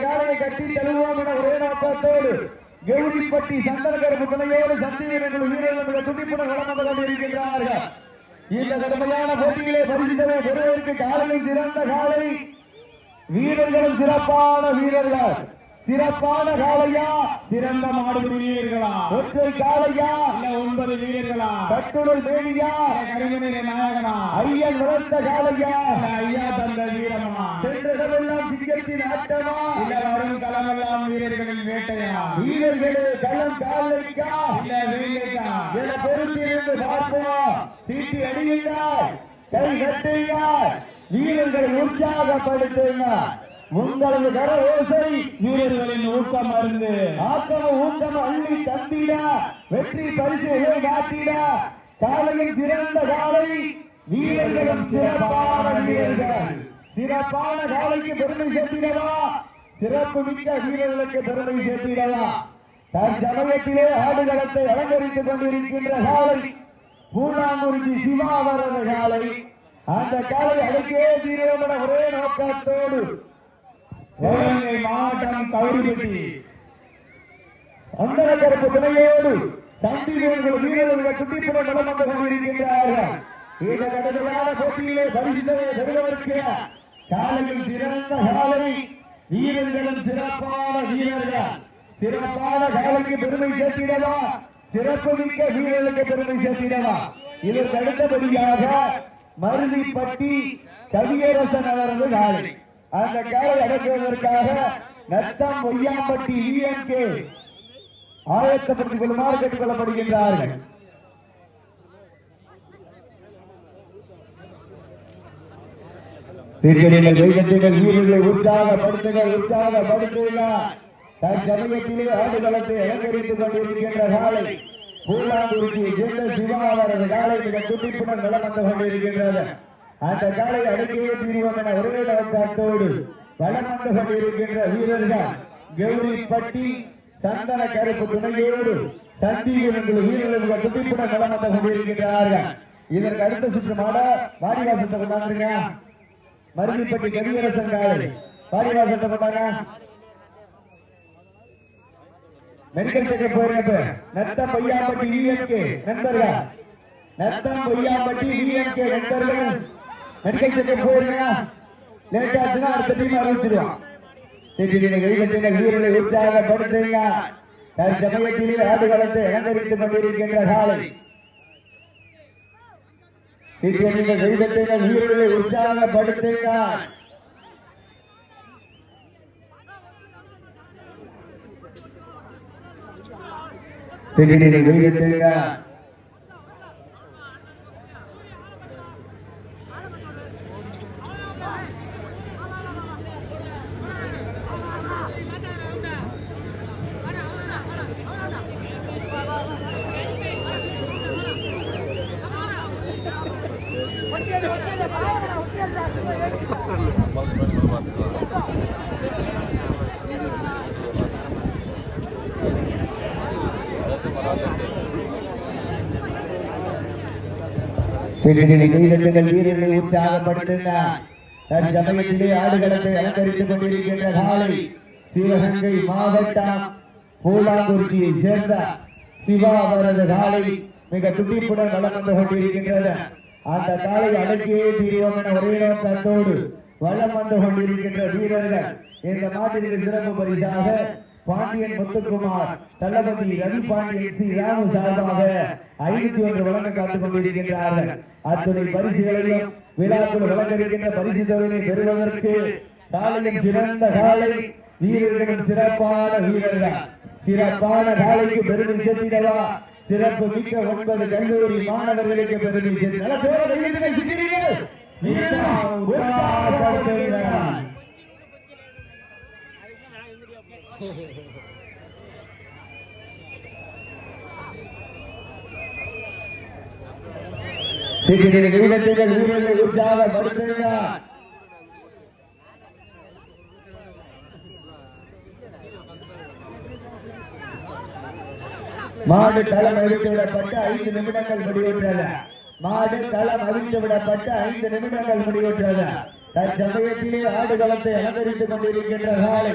காலையை கட்டி தழுவோம் என ஒரே நோக்கத்தோடு கௌரிப்பட்டி சந்தனகரப்பு துணையோடு சந்திவீரர்கள் வீரர்கள் துடிப்புடன் வளம் வந்து கொண்டிருக்கின்றார்கள். இந்த கடுமையான போட்டியிலே பரிசுகளை பெறுவதற்கு சிறந்த காலை. வீரர்களும் சிறப்பான வீரர்கள். சிறப்பான காளையா சிறந்த மாடுபிடி வீரர்களா? ஒற்றை இல்ல ஒன்பது வீரர்களா? கட்டுடல் தேவியா கருமநிலை நாயகனா? ஐயன் இல்ல ஐயா தந்த வீரமா? சென்றதெல்லாம் சிங்கத்தின் ஆட்டமா? இல்ல வரும் களமெல்லாம் வீரர்களின் வேட்டையா? வீரர்களே களம் காலைக்கா இல்ல வேங்கைக்கா என பொறுத்திருந்து பார்ப்போம்? சீட்டி அடியுங்கள் கை கட்டுங்கள் வீரர்களை உற்சாகப்படுத்துங்கள் உங்களது கர ஓசை வீரர்களின் ஊக்கம் மருந்து ஆக்கம ஊக்கம் அள்ளி தந்திட. வெற்றி பரிசு காட்டிட காலையில் சிறந்த காலை வீரர்களும் சிறப்பான வீரர்கள். சிறப்பான காலைக்கு பெருமை சேர்த்திடவா? சிறப்பு மிக்க வீரர்களுக்கு பெருமை சேர்த்திடவா? தற்சமயத்திலே ஆடுகளத்தை அலங்கரித்துக் கொண்டிருக்கின்ற காலை பூர்ணாங்குறிச்சி சிவாவரத காலை. அந்த காலை அடக்கே தீரம் ஒரே நோக்கத்தோடு சிவகங்கை மாவட்டம் கௌரிப்பட்டி. அந்தரக்கருப்பு துணையோடு சந்தி வீரர்கள் வீரர்கள் துடிப்புடன் நலம் வந்து கொண்டிருக்கின்றார்கள் இந்த கடுமையான போட்டியிலே பரிசுகளை பெறுவதற்கு காலையில் சிறந்த காலனை வீரர்களும் சிறப்பான வீரர்கள். சிறப்பான காலைக்கு பெருமை சேர்த்திடவா? சிறப்பு மிக்க வீரர்களுக்கு பெருமை சேர்த்திடவா? இதற்கு தடுத்தபடியாக மருதிப்பட்டி கவியரசன் அவரது காலை அந்த காலை அடக்குவதற்காக நத்தம் ஒய்யாம்பட்டி விஎம்கே ஆயத்தப்படுத்திக் கொள்ளுமாறு கேட்டுக் கொள்ளப்படுகின்றார்கள். சீர்கேடுகள் கைகட்டுகள் வீரர்களை உற்சாகப்படுத்துங்கள் உற்சாகப்படுத்துங்கள் தற்சமயத்திலே ஆடுகளத்தை அலங்கரித்துக் கொண்டிருக்கின்ற காலை பூலாங்குறிச்சியை சேர்ந்த சிவா அவரது காலை மிக துடிப்புடன் நலம் வந்து கொண்டிருக்கின்றது. அந்த காலை அடுக்கையே தீர்வோம் என ஒரே நோக்கத்தோடு வளம் வந்து கொண்டிருக்கின்ற வீரர்கள் கௌரிப்பட்டி சந்தன கருப்பு துணையோடு சந்தி வீரர்கள் வீரர்கள் மிக துடிப்புடன் நலம் வந்து கொண்டிருக்கின்றார்கள். இதற்கு அடுத்த சுற்று மாட வாடிவாசத்தை கொண்டாந்துருங்க மருதிப்பட்டி கவியரசன் காலை. வாடிவாசத்தை கொண்டாங்க மெடிக்கல் செக்கப் போயிருங்க நத்தம் பொய்யாம்பட்டி விஎம்கே நண்பர்கள்? நத்தம் பொய்யாம்பட்டி விஎம்கே நண்பர்கள். மெடிக்கல் செக்கப் போயிருங்க லேட் ஆச்சுன்னா அடுத்த டீம் அறிவிச்சிடுவான் சரி வீரர்களை உற்சாகப்படுத்துங்க தற்சமயத்திலே ஆடுகளத்தை அலங்கரித்துக் கொண்டிருக்கின்ற காலை. சரி நீங்க கைகட்டின வீரர்களை உற்சாகப்படுத்துங்க சரி கைகட்டுங்க சிறிது வீரர்களை உற்சாகப்படுத்துங்க தற்சமயத்திலே ஆடுகளத்தை அலங்கரித்துக் கொண்டிருக்கின்ற காலை சிவகங்கை மாவட்டம் பூலாங்குறிச்சியை சேர்ந்த சிவா அவரது காலை மிக துடிப்புடன் வளம் வந்து கொண்டிருக்கின்றது. அந்த காலை அடக்கியே தீர்வோம் என ஒரே நோக்கத்தோடு வளம் வந்து கொண்டிருக்கின்ற வீரர்கள். இந்த மாட்டிற்கு சிறப்பு பரிசாக பாண்டியன் முத்துக்குமார் தளபதி ரவி பாண்டியன் சி. ராமு சார்பாக ஐநூத்தி ஒன்று வழங்க காத்துக் கொண்டிருக்கின்றார்கள். அத்துணை பரிசுகளையும் விழாக்குள் வழங்கிருக்கின்ற பரிசு தொகையை பெறுவதற்கு காலையும் சிறந்த காலை வீரர்களும் சிறப்பான வீரர்கள். சிறப்பான காலைக்கு பெருமை சேர்த்திடவா? சிறப்பு மிக்க ஒன்பது கல்லூரி மாணவர்களுக்கு பெருமை சேர்த்து நல்ல பேரை கையெழுத்துங்கள் சிசிடிகள். வீரர்கள் உற்சாகப்படுத்துங்கள். சிறிது வீரர்கள் வீரர்களை உற்சாகப்படுத்துங்க மாடு களம் அழித்து விடப்பட்டு ஐந்து நிமிடங்கள் முடிவுற்றது. மாடு களம் அழித்து விடப்பட்டு ஐந்து நிமிடங்கள் முடிவுற்றது. தற்சமயத்திலே ஆடுகளத்தை அலங்கரித்துக் கொண்டிருக்கின்ற காலை.